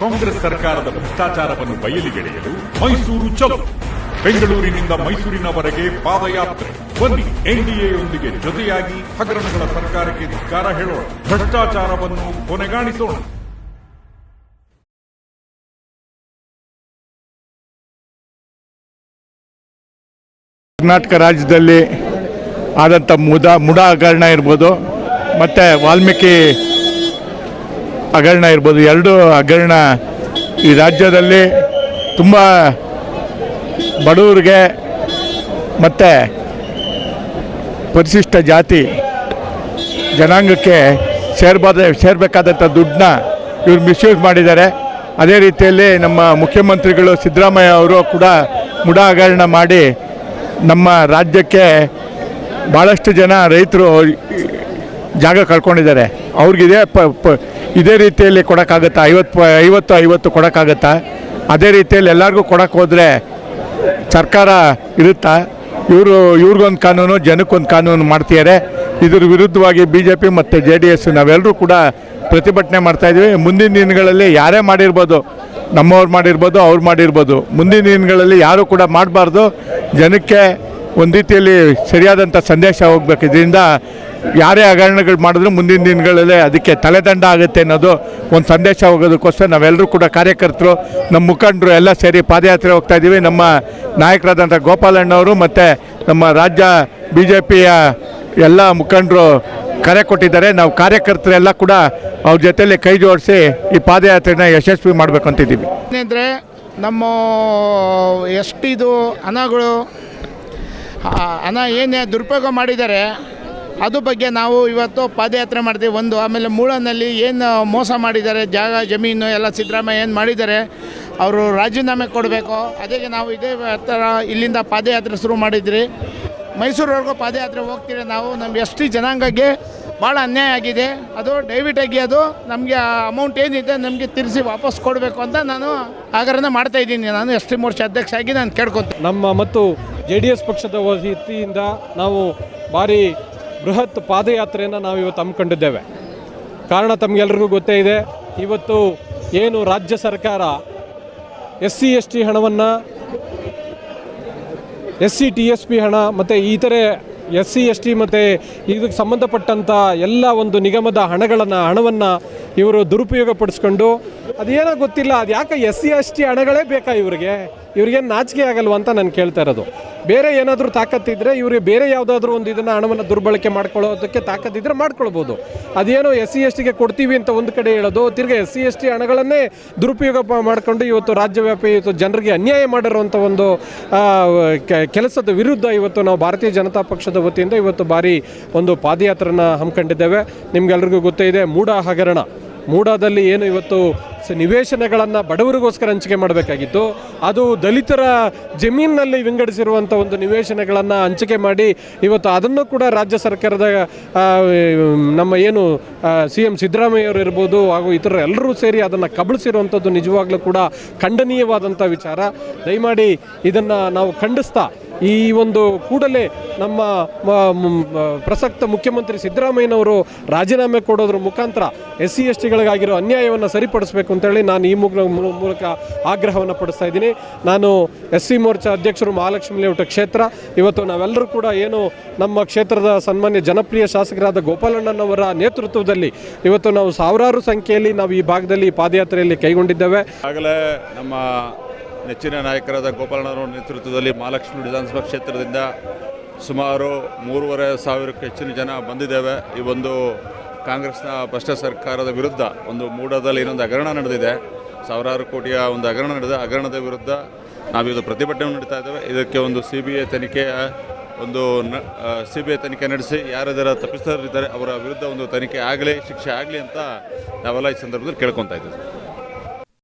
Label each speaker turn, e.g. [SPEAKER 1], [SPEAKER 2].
[SPEAKER 1] ಕಾಂಗ್ರೆಸ್ ಸರ್ಕಾರದ ಭ್ರಷ್ಟಾಚಾರವನ್ನು ಬಯಲಿಗೆಳೆಯಲು ಮೈಸೂರು ಚಲೋ ಬೆಂಗಳೂರಿನಿಂದ ಮೈಸೂರಿನವರೆಗೆ ಪಾದಯಾತ್ರೆ. ಬನ್ನಿ, ಎನ್ಡಿಎಯೊಂದಿಗೆ ಜೊತೆಯಾಗಿ ಹಗರಣಗಳ ಸರ್ಕಾರಕ್ಕೆ ಧಿಕ್ಕಾರ ಹೇಳೋಣ. ಭ್ರಷ್ಟಾಚಾರವನ್ನು ಕೊನೆಗಾಣಿಸೋಣ.
[SPEAKER 2] ಕರ್ನಾಟಕ ರಾಜ್ಯದಲ್ಲಿ ಆದಂಥ ಮುದ ಮುಡ ಹಗರಣ ಇರ್ಬೋದು, ಮತ್ತು ವಾಲ್ಮೀಕಿ ಹಗರಣ ಇರ್ಬೋದು, ಎರಡು ಹಗರಣ ಈ ರಾಜ್ಯದಲ್ಲಿ ತುಂಬ ಬಡವರಿಗೆ ಮತ್ತು ಪರಿಶಿಷ್ಟ ಜಾತಿ ಜನಾಂಗಕ್ಕೆ ಸೇರ್ಬಾರ್ದು ಸೇರಬೇಕಾದಂಥ ದುಡ್ಡನ್ನ ಇವ್ರು ಮಿಸ್ಯೂಸ್ ಮಾಡಿದ್ದಾರೆ. ಅದೇ ರೀತಿಯಲ್ಲಿ ನಮ್ಮ ಮುಖ್ಯಮಂತ್ರಿಗಳು ಸಿದ್ದರಾಮಯ್ಯ ಅವರು ಕೂಡ ಮುಡ ಹಗರಣ ಮಾಡಿ ನಮ್ಮ ರಾಜ್ಯಕ್ಕೆ ಭಾಳಷ್ಟು ಜನ ರೈತರು ಜಾಗ ಕಳ್ಕೊಂಡಿದ್ದಾರೆ. ಅವ್ರಿಗಿದೆ ಪ ಪ, ಇದೇ ರೀತಿಯಲ್ಲಿ ಕೊಡೋಕ್ಕಾಗತ್ತಾ? ಐವತ್ತು ಐವತ್ತು ಐವತ್ತು ಕೊಡೋಕ್ಕಾಗತ್ತಾ? ಅದೇ ರೀತಿಯಲ್ಲಿ ಎಲ್ಲರಿಗೂ ಕೊಡೋಕ್ಕೆ ಹೋದರೆ ಸರ್ಕಾರ ಇರುತ್ತಾ? ಇವರು, ಇವ್ರಿಗೊಂದು ಕಾನೂನು, ಜನಕ್ಕೊಂದು ಕಾನೂನು ಮಾಡ್ತಿದ್ದಾರೆ ಇದ್ರ ವಿರುದ್ಧವಾಗಿ ಬಿ ಜೆ ಪಿ ಮತ್ತು ಜೆ ಡಿ ಎಸ್ ನಾವೆಲ್ಲರೂ ಕೂಡ ಪ್ರತಿಭಟನೆ ಮಾಡ್ತಾಯಿದ್ದೀವಿ ಮುಂದಿನ ದಿನಗಳಲ್ಲಿ ಯಾರೇ ಮಾಡಿರ್ಬೋದು, ನಮ್ಮವ್ರು ಮಾಡಿರ್ಬೋದು, ಅವ್ರು ಮಾಡಿರ್ಬೋದು. ಮುಂದಿನ ದಿನಗಳಲ್ಲಿ ಯಾರೂ ಕೂಡ ಮಾಡಬಾರ್ದು. ಜನಕ್ಕೆ ಒಂದು ರೀತಿಯಲ್ಲಿ ಸರಿಯಾದಂಥ ಸಂದೇಶ ಹೋಗ್ಬೇಕು. ಇದರಿಂದ ಯಾರೇ ಹಗರಣಗಳು ಮಾಡಿದ್ರು ಮುಂದಿನ ದಿನಗಳಲ್ಲಿ ಅದಕ್ಕೆ ತಲೆದಂಡ ಆಗುತ್ತೆ ಅನ್ನೋದು ಒಂದು ಸಂದೇಶ ಹೋಗೋದಕ್ಕೋಸ್ಕರ ನಾವೆಲ್ಲರೂ ಕೂಡ ಕಾರ್ಯಕರ್ತರು, ನಮ್ಮ ಮುಖಂಡರು ಎಲ್ಲ ಸೇರಿ ಪಾದಯಾತ್ರೆ ಹೋಗ್ತಾ ಇದ್ದೀವಿ ನಮ್ಮ ನಾಯಕರಾದಂಥ ಗೋಪಾಲಣ್ಣವರು ಮತ್ತು ನಮ್ಮ ರಾಜ್ಯ ಬಿ ಜೆ ಪಿಯ ಎಲ್ಲ ಮುಖಂಡರು ಕರೆ ಕೊಟ್ಟಿದ್ದಾರೆ. ನಾವು ಕಾರ್ಯಕರ್ತರೆಲ್ಲ ಕೂಡ ಅವ್ರ ಜೊತೆಯಲ್ಲಿ ಕೈ ಜೋಡಿಸಿ ಈ ಪಾದಯಾತ್ರೆನ ಯಶಸ್ವಿ ಮಾಡಬೇಕು ಅಂತಿದ್ದೀವಿ
[SPEAKER 3] ನಮ್ಮ ಎಷ್ಟಿದು ಹಣಗಳು ಹಣ ಏನೇ ದುರುಪಯೋಗ ಮಾಡಿದ್ದಾರೆ? ಅದು ಬಗ್ಗೆ ನಾವು ಇವತ್ತು ಪಾದಯಾತ್ರೆ ಮಾಡ್ತೀವಿ. ಒಂದು, ಆಮೇಲೆ ಮೂಳನಲ್ಲಿ ಏನು ಮೋಸ ಮಾಡಿದ್ದಾರೆ? ಜಾಗ, ಜಮೀನು ಎಲ್ಲ ಸಿದ್ದರಾಮಯ್ಯ ಏನು ಮಾಡಿದ್ದಾರೆ? ಅವರು ರಾಜೀನಾಮೆ ಕೊಡಬೇಕು. ಅದಕ್ಕೆ ನಾವು ಇದೇ ಥರ ಇಲ್ಲಿಂದ ಪಾದಯಾತ್ರೆ ಶುರು ಮಾಡಿದ್ರಿ. ಮೈಸೂರವರೆಗೂ ಪಾದಯಾತ್ರೆ ಹೋಗ್ತೀರಿ ನಾವು. ನಮ್ಮ ಎಸ್ ಟಿ ಜನಾಂಗಕ್ಕೆ ಭಾಳ ಅನ್ಯಾಯ ಆಗಿದೆ. ಅದು ದಯವಿಟ್ಟಾಗಿ ಅದು ನಮಗೆ ಆ ಅಮೌಂಟ್ ಏನಿದೆ ನಮಗೆ ತಿರ್ಸಿ ವಾಪಸ್ ಕೊಡಬೇಕು ಅಂತ ನಾನು ಆಗ್ರಹ ಮಾಡ್ತಾ ಇದ್ದೀನಿ. ನಾನು ಎಸ್ ಟಿ ಮೋರ್ಚಾ ಅಧ್ಯಕ್ಷ ಆಗಿ ನಾನು ಕೇಳ್ಕೊತೀನಿ.
[SPEAKER 4] ನಮ್ಮ ಮತ್ತು ಜೆ ಡಿ ಎಸ್ ಪಕ್ಷದ ವತಿಯಿಂದ ನಾವು ಭಾರಿ ಬೃಹತ್ ಪಾದಯಾತ್ರೆಯನ್ನು ನಾವು ಇವತ್ತು ಹಮ್ಮಿಕೊಂಡಿದ್ದೇವೆ. ಕಾರಣ ತಮಗೆಲ್ರಿಗೂ ಗೊತ್ತೇ ಇದೆ, ಇವತ್ತು ಏನು ರಾಜ್ಯ ಸರ್ಕಾರ ಎಸ್ ಸಿ ಎಸ್ ಟಿ ಹಣವನ್ನು S C T, S, P ಹಣ ಮತ್ತು ಇತರೆ ಎಸ್ ಸಿ ಎಸ್ ಟಿ ಮತ್ತು ಇದಕ್ಕೆ ಸಂಬಂಧಪಟ್ಟಂಥ ಎಲ್ಲ ಒಂದು ನಿಗಮದ ಹಣಗಳನ್ನು ಹಣವನ್ನು ಇವರು ದುರುಪಯೋಗ ಪಡಿಸ್ಕೊಂಡು ಅದೇನೋ ಗೊತ್ತಿಲ್ಲ ಅದು ಯಾಕೆ ಎಸ್ ಸಿ ಎಸ್ ಟಿ ಹಣಗಳೇ ಬೇಕಾ ಇವರಿಗೆ? ಇವ್ರಿಗೇನು ನಾಚಿಕೆ ಆಗಲ್ವ ಅಂತ ನಾನು ಕೇಳ್ತಾ ಇರೋದು. ಬೇರೆ ಏನಾದರೂ ತಾಕತ್ತಿದ್ದರೆ ಇವರಿಗೆ ಬೇರೆ ಯಾವುದಾದ್ರೂ ಒಂದು ಇದನ್ನು ಹಣವನ್ನು ದುರ್ಬಳಕೆ ಮಾಡ್ಕೊಳ್ಳೋದಕ್ಕೆ ತಾಕತ್ತಿದ್ದರೆ ಮಾಡ್ಕೊಳ್ಬೋದು. ಅದೇನೋ ಎಸ್ ಸಿ ಎಸ್ ಟಿಗೆ ಕೊಡ್ತೀವಿ ಅಂತ ಒಂದು ಕಡೆ ಹೇಳೋದು, ತಿರ್ಗಿ ಎಸ್ ಸಿ ಎಸ್ ಟಿ ಹಣಗಳನ್ನೇ ದುರುಪಯೋಗ ಮಾಡಿಕೊಂಡು ಇವತ್ತು ರಾಜ್ಯವ್ಯಾಪಿ ಇವತ್ತು ಜನರಿಗೆ ಅನ್ಯಾಯ ಮಾಡಿರುವಂಥ ಒಂದು ಕೆಲಸದ ವಿರುದ್ಧ ಇವತ್ತು ನಾವು ಭಾರತೀಯ ಜನತಾ ಪಕ್ಷದ ವತಿಯಿಂದ ಇವತ್ತು ಭಾರಿ ಒಂದು ಪಾದಯಾತ್ರೆಯನ್ನು ಹಮ್ಮಿಕೊಂಡಿದ್ದೇವೆ. ನಿಮಗೆಲ್ಲರಿಗೂ ಗೊತ್ತೇ ಇದೆ, ಮೂಢ ಹಗರಣ. ಮೂಡಾದಲ್ಲಿ ಏನು ಇವತ್ತು ಸ- ನಿವೇಶನಗಳನ್ನು ಬಡವರಿಗೋಸ್ಕರ ಹಂಚಿಕೆ ಮಾಡಬೇಕಾಗಿತ್ತು. ಅದು ದಲಿತರ ಜಮೀನಿನಲ್ಲಿ ವಿಂಗಡಿಸಿರುವಂಥ ಒಂದು ನಿವೇಶನಗಳನ್ನು ಹಂಚಿಕೆ ಮಾಡಿ ಇವತ್ತು ಅದನ್ನು ಕೂಡ ರಾಜ್ಯ ಸರ್ಕಾರದ ನಮ್ಮ ಏನು ಸಿ ಎಂ ಸಿದ್ದರಾಮಯ್ಯವರು ಇರ್ಬೋದು ಹಾಗೂ ಇತರ ಎಲ್ಲರೂ ಸೇರಿ ಅದನ್ನು ಕಬಳಿಸಿರುವಂಥದ್ದು ನಿಜವಾಗ್ಲೂ ಕೂಡ ಖಂಡನೀಯವಾದಂಥ ವಿಚಾರ. ದಯಮಾಡಿ ಇದನ್ನು ನಾವು ಖಂಡಿಸ್ತಾ ಈ ಒಂದು ಕೂಡಲೇ ನಮ್ಮ ಪ್ರಸಕ್ತ ಮುಖ್ಯಮಂತ್ರಿ ಸಿದ್ದರಾಮಯ್ಯನವರು ರಾಜೀನಾಮೆ ಕೊಡೋದ್ರ ಮುಖಾಂತರ ಎಸ್ ಸಿ ಎಸ್ ಟಿಗಳಿಗಾಗಿರೋ ಅನ್ಯಾಯವನ್ನು ಸರಿಪಡಿಸಬೇಕು ಅಂತೇಳಿ ನಾನು ಈ ಮುಗ ಮೂ- ಮೂಲಕ ಆಗ್ರಹವನ್ನು ಪಡಿಸ್ತಾ ಇದ್ದೀನಿ. ನಾನು ಎಸ್ ಸಿ ಮೋರ್ಚಾ ಅಧ್ಯಕ್ಷರು ಮಹಾಲಕ್ಷ್ಮಿ ಲೇಔಟ್ ಕ್ಷೇತ್ರ. ಇವತ್ತು ನಾವೆಲ್ಲರೂ ಕೂಡ ಏನು ನಮ್ಮ ಕ್ಷೇತ್ರದ ಸನ್ಮಾನ್ಯ ಜನಪ್ರಿಯ ಶಾಸಕರಾದ ಗೋಪಾಲಣ್ಣನವರ ನೇತೃತ್ವದಲ್ಲಿ ಇವತ್ತು ನಾವು ಸಾವಿರಾರು ಸಂಖ್ಯೆಯಲ್ಲಿ ನಾವು ಈ ಭಾಗದಲ್ಲಿ ಪಾದಯಾತ್ರೆಯಲ್ಲಿ ಕೈಗೊಂಡಿದ್ದೇವೆ.
[SPEAKER 5] ಆಗಲೇ ನಮ್ಮ ನೆಚ್ಚಿನ ನಾಯಕರಾದ ಗೋಪಾಲಣ್ಣನವರ ನೇತೃತ್ವದಲ್ಲಿ ಮಹಾಲಕ್ಷ್ಮಿ ವಿಧಾನಸಭಾ ಕ್ಷೇತ್ರದಿಂದ ಸುಮಾರು ಮೂರುವರೆ ಸಾವಿರಕ್ಕೂ ಹೆಚ್ಚಿನ ಜನ ಬಂದಿದ್ದೇವೆ. ಈ ಒಂದು ಕಾಂಗ್ರೆಸ್ನ ಭ್ರಷ್ಟ ಸರ್ಕಾರದ ವಿರುದ್ಧ ಒಂದು ಮೂಡದಲ್ಲಿ ಇನ್ನೊಂದು ಹಗರಣ ನಡೆದಿದೆ. ಸಾವಿರಾರು ಕೋಟಿಯ ಒಂದು ಹಗರಣ ನಡೆದ ಹಗರಣದ ವಿರುದ್ಧ ನಾವಿದು ಪ್ರತಿಭಟನೆ ನಡೀತಾ ಇದ್ದೇವೆ. ಇದಕ್ಕೆ ಒಂದು ಸಿ ಬಿ ಐ ತನಿಖೆಯ ಒಂದು ಸಿ ಬಿ ಐ ತನಿಖೆ ನಡೆಸಿ ಯಾರಿದರ ತಪ್ಪಿಸ್ತಾರಿದ್ದಾರೆ ಅವರ ವಿರುದ್ಧ ಒಂದು ತನಿಖೆ ಆಗಲಿ, ಶಿಕ್ಷೆ ಆಗಲಿ ಅಂತ ನಾವೆಲ್ಲ ಈ ಸಂದರ್ಭದಲ್ಲಿ ಕೇಳ್ಕೊತಾ ಇದ್ದೀವಿ.